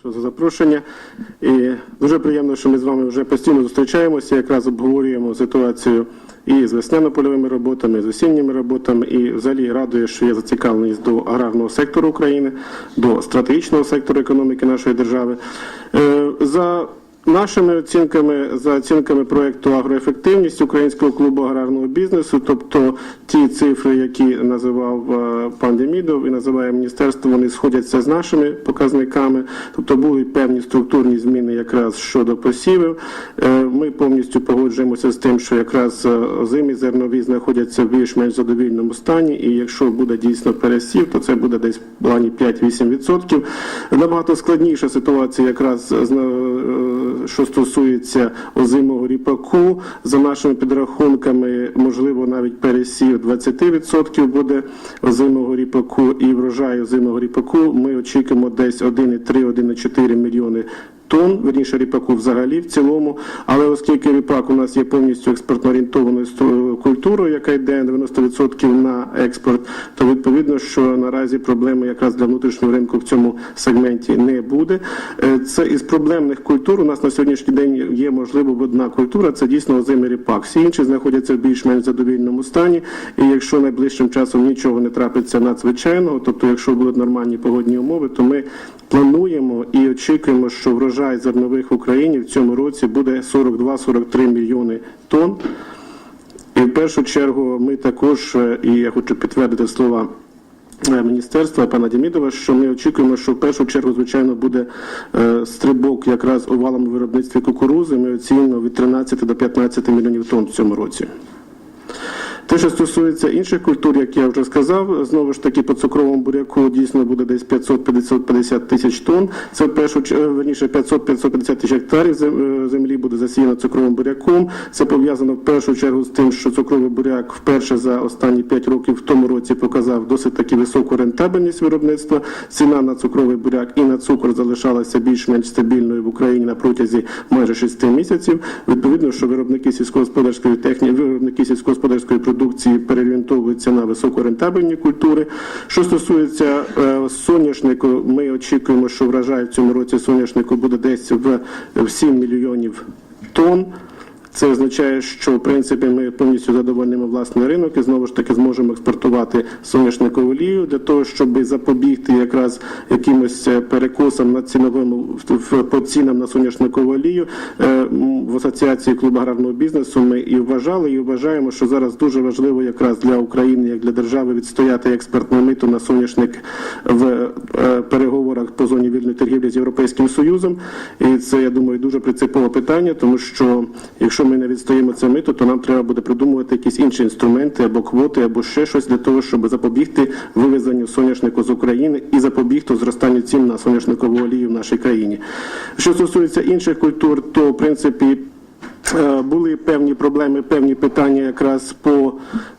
Що за запрошення. І дуже приємно, що ми з вами вже постійно зустрічаємося, якраз обговорюємо ситуацію і з весняно-польовими роботами, і з осінніми роботами, і взагалі радує, що є зацікавленість до аграрного сектору України, до стратегічного сектору економіки нашої держави. Е, За Нашими оцінками за оцінками проекту агроефективність українського клубу аграрного бізнесу, тобто ті цифри, які називав е, пан Демідов і називає міністерство, вони сходяться з нашими показниками. Тобто були певні структурні зміни якраз щодо посівів. Е, Ми повністю погоджуємося з тим, що якраз е, озимі зернові знаходяться в більш-менш задовільному стані, і якщо буде дійсно пересів, то це буде десь в плані 5-8%. Набагато складніша ситуація якраз з що стосується озимого ріпаку. За нашими підрахунками, можливо, навіть пересів 20% буде озимого ріпаку і врожай озимого ріпаку. Ми очікуємо десь 1,3-1,4 мільйони тонн, верніше ріпаку взагалі в цілому. Але оскільки ріпак у нас є повністю експортно орієнтованою культурою, яка йде 90% на експорт, то відповідно, що наразі проблеми якраз для внутрішнього ринку в цьому сегменті не буде. Е, Це із проблемних культур. У нас на сьогоднішній день є можливо одна культура, це дійсно озимий ріпак. Всі інші знаходяться в більш-менш задовільному стані. І якщо найближчим часом нічого не трапиться надзвичайного, тобто якщо будуть нормальні погодні умови, то ми плануємо і очікуємо, що врожай зернових в Україні в цьому році буде 42-43 мільйони тонн. І в першу чергу ми також, е, і я хочу підтвердити слова е, міністерства пана Демідова, що ми очікуємо, що в першу чергу, звичайно, буде е, стрибок якраз у валовому виробництві кукурузи. Ми оцінюємо від 13 до 15 мільйонів тонн в цьому році. Те, що стосується інших культур, як я вже сказав, знову ж таки по цукровому буряку дійсно буде десь 500-550 тисяч тонн. Це в першу верніше 500-550 тисяч гектарів землі буде засіяно цукровим буряком. Це пов'язано в першу чергу з тим, що цукровий буряк вперше за останні 5 років в тому році показав досить таки високу рентабельність виробництва. Ціна на цукровий буряк і на цукор залишалася більш-менш стабільною в Україні на протязі майже 6 місяців. Відповідно, що виробники сільськогосподарської техніки, виробники сільськогосподарської продукції переорієнтовуються на високорентабельні культури. Що стосується е, соняшнику, ми очікуємо, що врожай в цьому році соняшнику буде десь в 7 мільйонів тонн. Це означає, що в принципі ми повністю задовольнимо власний ринок і знову ж таки зможемо експортувати соняшникову олію для того, щоб запобігти якраз якимось е, перекосам на ціновому по цінам на соняшникову олію. Е, В асоціації клубу аграрного бізнесу ми і вважали, і вважаємо, що зараз дуже важливо якраз для України, як для держави, відстояти експортне мито на соняшник в е, переговорах по зоні вільної торгівлі з Європейським Союзом. І це, я думаю, дуже принципове питання, тому що якщо ми не відстоїмо це мито, то нам треба буде придумувати якісь інші інструменти або квоти, або ще щось для того, щоб запобігти вивезенню соняшнику з України і запобігти зростанню цін на соняшникову олію в нашій країні. Що стосується інших культур, то в принципі. Е, Були певні проблеми, певні питання якраз по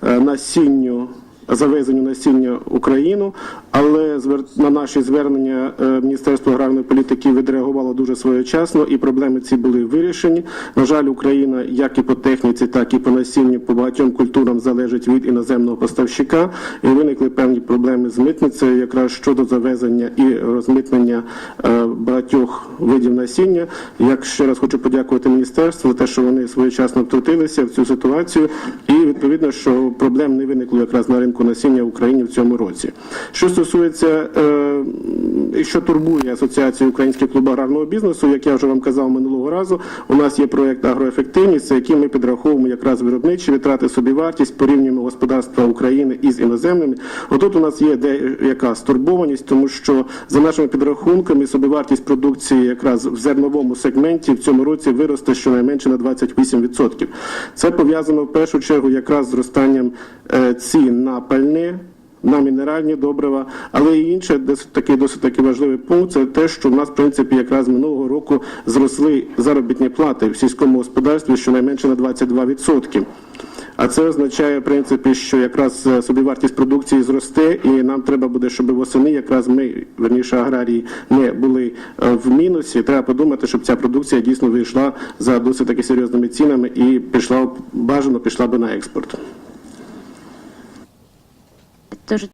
е, насінню, завезенню насіння Україну, але на наші звернення е, Міністерство аграрної політики відреагувало дуже своєчасно, і проблеми ці були вирішені. На жаль, Україна, як і по техніці, так і по насінню, по багатьом культурам залежить від іноземного поставщика, і виникли певні проблеми з митницею, якраз щодо завезення і розмитнення е, багатьох видів насіння. Як ще раз хочу подякувати міністерству за те, що вони своєчасно втрутилися в цю ситуацію, і відповідно, що проблем не виникло якраз на ринку насіння в Україні в цьому році. Що стосується е, і що турбує Асоціацію Українських клубів аграрного бізнесу, як я вже вам казав минулого разу, у нас є проєкт агроефективність, за яким ми підраховуємо якраз виробничі витрати, собівартість, порівнюємо господарства України із іноземними. Отут у нас є деяка стурбованість, тому що за нашими підрахунками собівартість продукції якраз в зерновому сегменті в цьому році виросте щонайменше на 28%. Це пов'язано в першу чергу якраз з зростанням е, цін на пальне. На мінеральні добрива, але і інше досить такий досить таки важливий пункт це те, що в нас в принципі якраз минулого року зросли заробітні плати в сільському господарстві щонайменше на 22%. А це означає в принципі, що якраз е, собівартість продукції зросте, і нам треба буде, щоб восени якраз ми, верніше аграрії, не були е, в мінусі. Треба подумати, щоб ця продукція дійсно вийшла за досить таки серйозними цінами і пішла бажано пішла би на експорт. Дуже